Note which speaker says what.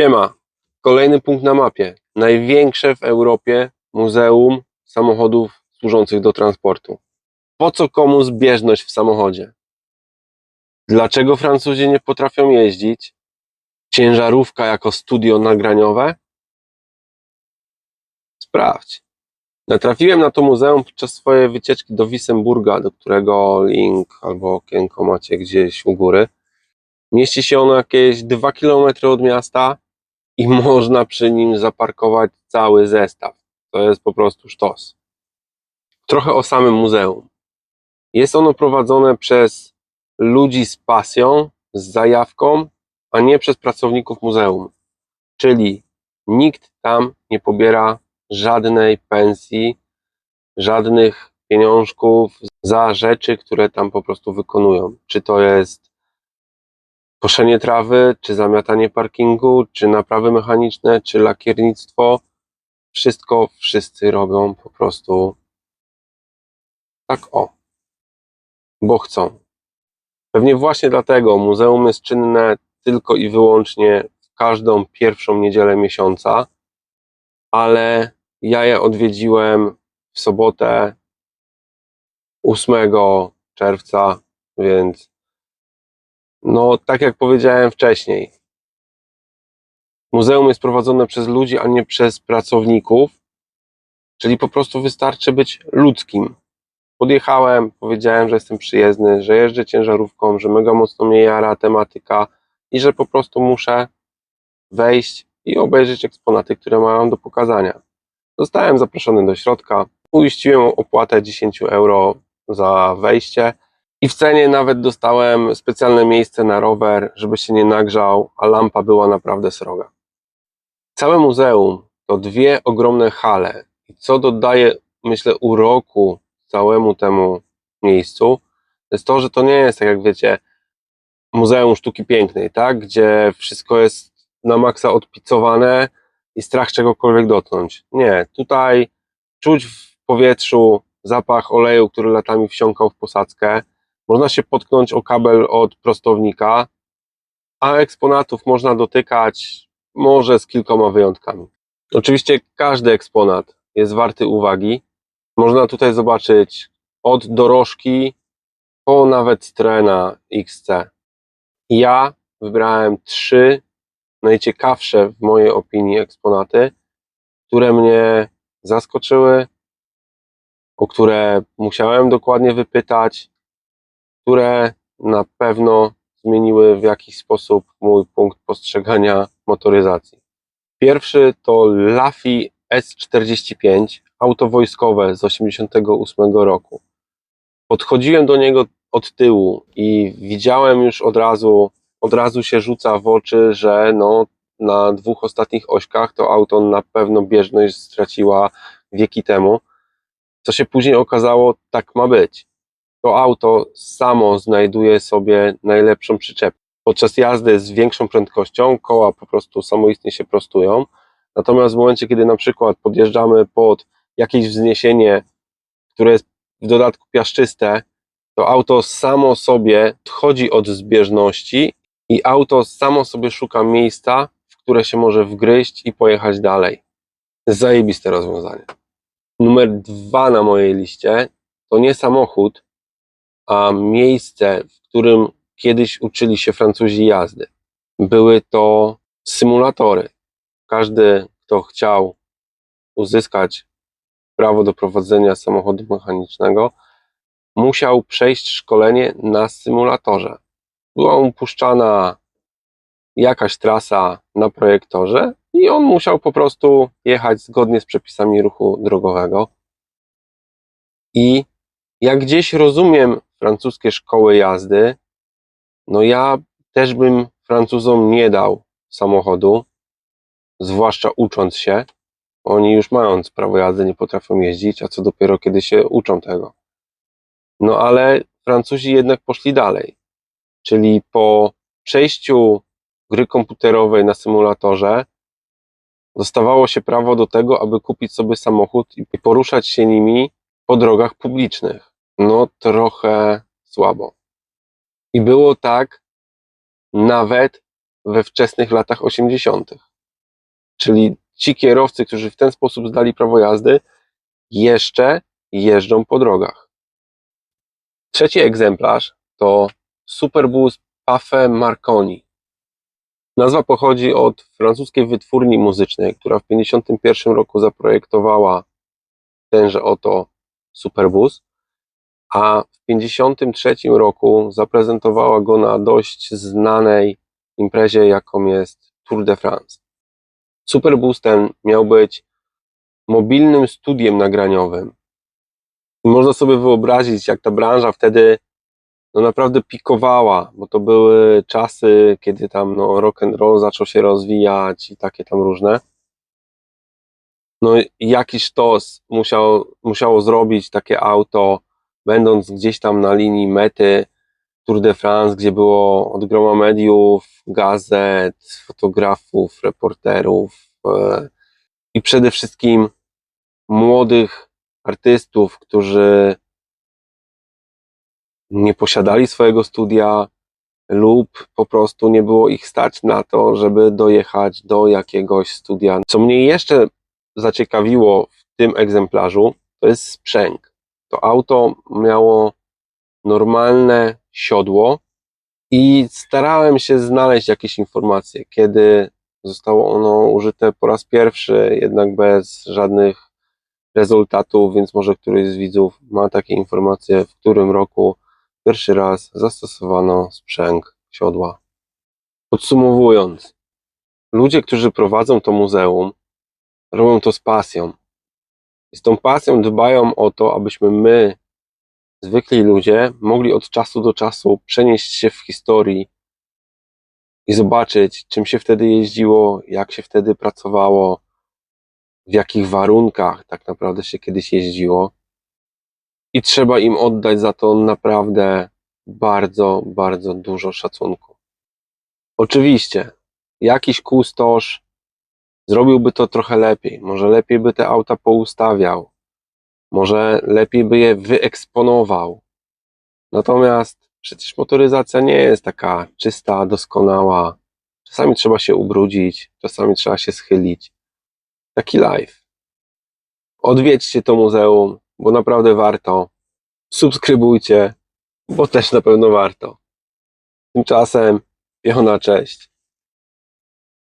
Speaker 1: Siema. Kolejny punkt na mapie. Największe w Europie muzeum samochodów służących do transportu. Po co komu zbieżność w samochodzie? Dlaczego Francuzi nie potrafią jeździć? Ciężarówka jako studio nagraniowe? Sprawdź. Natrafiłem na to muzeum podczas swojej wycieczki do Wissemburga, do którego link albo okienko macie gdzieś u góry. Mieści się ono jakieś 2 km od miasta i można przy nim zaparkować cały zestaw. To jest po prostu sztos. Trochę o samym muzeum. Jest ono prowadzone przez ludzi z pasją, z zajawką, a nie przez pracowników muzeum. Czyli nikt tam nie pobiera żadnej pensji, żadnych pieniążków za rzeczy, które tam po prostu wykonują. Czy to jest koszenie trawy, czy zamiatanie parkingu, czy naprawy mechaniczne, czy lakiernictwo. Wszystko wszyscy robią po prostu tak o, bo chcą. Pewnie właśnie dlatego muzeum jest czynne tylko i wyłącznie w każdą pierwszą niedzielę miesiąca, ale ja je odwiedziłem w sobotę 8 czerwca, więc no tak jak powiedziałem wcześniej, muzeum jest prowadzone przez ludzi, a nie przez pracowników, czyli po prostu wystarczy być ludzkim. Podjechałem, powiedziałem, że jestem przyjezdny, że jeżdżę ciężarówką, że mega mocno mnie jara tematyka i że po prostu muszę wejść i obejrzeć eksponaty, które mają do pokazania. Zostałem zaproszony do środka, uiściłem opłatę 10 euro za wejście i w cenie nawet dostałem specjalne miejsce na rower, żeby się nie nagrzał, a lampa była naprawdę sroga. Całe muzeum to dwie ogromne hale i co dodaje, myślę, uroku całemu temu miejscu, to jest to, że to nie jest tak jak wiecie, Muzeum Sztuki Pięknej, tak? Gdzie wszystko jest na maksa odpicowane i strach czegokolwiek dotknąć. Nie, tutaj czuć w powietrzu zapach oleju, który latami wsiąkał w posadzkę. Można się potknąć o kabel od prostownika, a eksponatów można dotykać może z kilkoma wyjątkami. Oczywiście każdy eksponat jest warty uwagi. Można tutaj zobaczyć od dorożki po nawet trena XC. Ja wybrałem trzy najciekawsze w mojej opinii eksponaty, które mnie zaskoczyły, o które musiałem dokładnie wypytać, które na pewno zmieniły w jakiś sposób mój punkt postrzegania motoryzacji. Pierwszy to Lafi S45, auto wojskowe z 88 roku. Podchodziłem do niego od tyłu i widziałem już od razu, od razu się rzuca w oczy, że no, na dwóch ostatnich ośkach to auto na pewno bieżność straciła wieki temu. Co się później okazało, tak ma być. To auto samo znajduje sobie najlepszą przyczepę. Podczas jazdy z większą prędkością koła po prostu samoistnie się prostują. Natomiast w momencie, kiedy na przykład podjeżdżamy pod jakieś wzniesienie, które jest w dodatku piaszczyste, to auto samo sobie odchodzi od zbieżności i auto samo sobie szuka miejsca, w które się może wgryźć i pojechać dalej. Zajebiste rozwiązanie. Numer dwa na mojej liście to nie samochód, a miejsce, w którym kiedyś uczyli się Francuzi jazdy. Były to symulatory. Każdy, kto chciał uzyskać prawo do prowadzenia samochodu mechanicznego, musiał przejść szkolenie na symulatorze. Była mu puszczana jakaś trasa na projektorze i on musiał po prostu jechać zgodnie z przepisami ruchu drogowego. I jak gdzieś rozumiem francuskie szkoły jazdy, no ja też bym Francuzom nie dał samochodu, zwłaszcza ucząc się. Oni już mając prawo jazdy nie potrafią jeździć, a co dopiero kiedy się uczą tego. No ale Francuzi jednak poszli dalej. Czyli po przejściu gry komputerowej na symulatorze dostawało się prawo do tego, aby kupić sobie samochód i poruszać się nimi po drogach publicznych. No trochę słabo. I było tak nawet we wczesnych latach 80. Czyli ci kierowcy, którzy w ten sposób zdali prawo jazdy, jeszcze jeżdżą po drogach. Trzeci egzemplarz to Superbus Pafe Marconi. Nazwa pochodzi od francuskiej wytwórni muzycznej, która w 1951 roku zaprojektowała tenże oto Superbus, a w 1953 roku zaprezentowała go na dość znanej imprezie, jaką jest Tour de France. Superbus ten miał być mobilnym studiem nagraniowym. I można sobie wyobrazić, jak ta branża wtedy no naprawdę pikowała, bo to były czasy, kiedy tam no, rock and roll zaczął się rozwijać i takie tam różne. No jakiś sztos musiał, musiało zrobić takie auto, będąc gdzieś tam na linii mety Tour de France, gdzie było od groma mediów, gazet, fotografów, reporterów e, i przede wszystkim młodych artystów, którzy nie posiadali swojego studia lub po prostu nie było ich stać na to, żeby dojechać do jakiegoś studia. Co mnie jeszcze zaciekawiło w tym egzemplarzu, to jest sprzęg. To auto miało normalne siodło i starałem się znaleźć jakieś informacje, kiedy zostało ono użyte po raz pierwszy, jednak bez żadnych rezultatów, więc może któryś z widzów ma takie informacje, w którym roku pierwszy raz zastosowano sprzęg siodła. Podsumowując, ludzie, którzy prowadzą to muzeum, robią to z pasją. Z tą pasją dbają o to, abyśmy my, zwykli ludzie, mogli od czasu do czasu przenieść się w historii i zobaczyć, czym się wtedy jeździło, jak się wtedy pracowało, w jakich warunkach tak naprawdę się kiedyś jeździło. I trzeba im oddać za to naprawdę bardzo, bardzo dużo szacunku. Oczywiście, jakiś kustosz zrobiłby to trochę lepiej. Może lepiej by te auta poustawiał. Może lepiej by je wyeksponował. Natomiast przecież motoryzacja nie jest taka czysta, doskonała. Czasami trzeba się ubrudzić, czasami trzeba się schylić. Taki live. Odwiedźcie to muzeum, bo naprawdę warto. Subskrybujcie, bo też na pewno warto. Tymczasem, piona cześć.